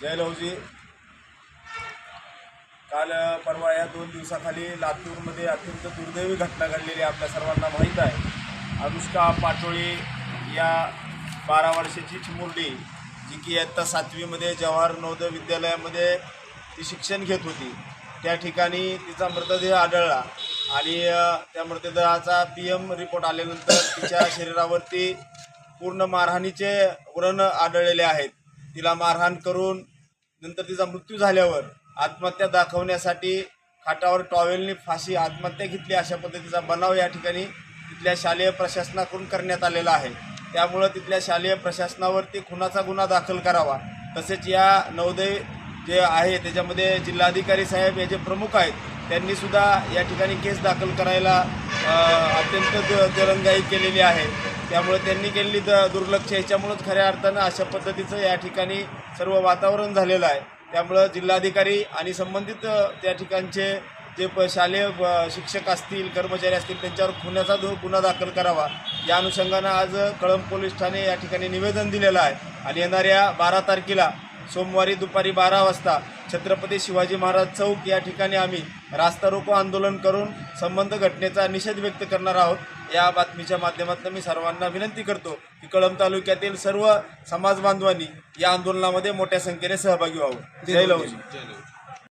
जय काल परवा या दोन दिवसाखाली लातूरमध्ये अत्यंत दुर्दैवी घटना घडलेली आपल्या सर्वांना माहीत आहे. अनुष्का पाटोळी या बारा वर्षाची चिमुरडी जी की इयत्ता सातवीमध्ये जवाहर नवोदय विद्यालयामध्ये ती शिक्षण घेत होती. त्या ठिकाणी तिचा मृतदेह आढळला आणि त्या मृतदेहाचा पी एम रिपोर्ट आल्यानंतर तिच्या शरीरावरती पूर्ण मारहाणीचे व्रण आढळलेले आहेत. तिला मारहाण करून नंतर तिचा मृत्यू झाल्यावर आत्महत्या दाखवण्यासाठी खाटावर टॉवेलनी फाशी आत्महत्या घेतली अशा पद्धतीचा बनाव या ठिकाणी तिथल्या शालेय प्रशासनाकडून करण्यात आलेला आहे. त्यामुळं तिथल्या शालेय प्रशासनावरती खुनाचा गुन्हा दाखल करावा. तसेच या नवोदय जे आहे त्याच्यामध्ये जिल्हाधिकारी साहेब हे जे प्रमुख आहेत त्यांनीसुद्धा या ठिकाणी केस दाखल करायला अत्यंत दरंगाई केलेली आहे. त्यामुळे त्यांनी केलेली द दुर्लक्ष याच्यामुळंच खऱ्या अर्थानं अशा पद्धतीचं या ठिकाणी सर्व वातावरण झालेलं आहे. त्यामुळं जिल्हाधिकारी आणि संबंधित त्या ठिकाणचे जे प शालेय शिक्षक असतील कर्मचारी असतील त्यांच्यावर खुन्याचा दो गुन्हा दाखल करावा. या अनुषंगानं आज कळंब पोलीस ठाणे या ठिकाणी निवेदन दिलेलं आहे. आणि येणाऱ्या बारा तारखेला सोमवारी दुपारी बारा वाजता छत्रपती शिवाजी महाराज चौक या ठिकाणी आम्ही रास्ता रोको आंदोलन करून संबंध घटनेचा निषेध व्यक्त करणार आहोत. या बातमीच्या माध्यमातून मी सर्वांना विनंती करतो की कळंब तालुक्यातील सर्व समाज बांधवांनी या आंदोलनामध्ये मोठ्या संख्येने सहभागी व्हावं. जय लवजी जय लवजी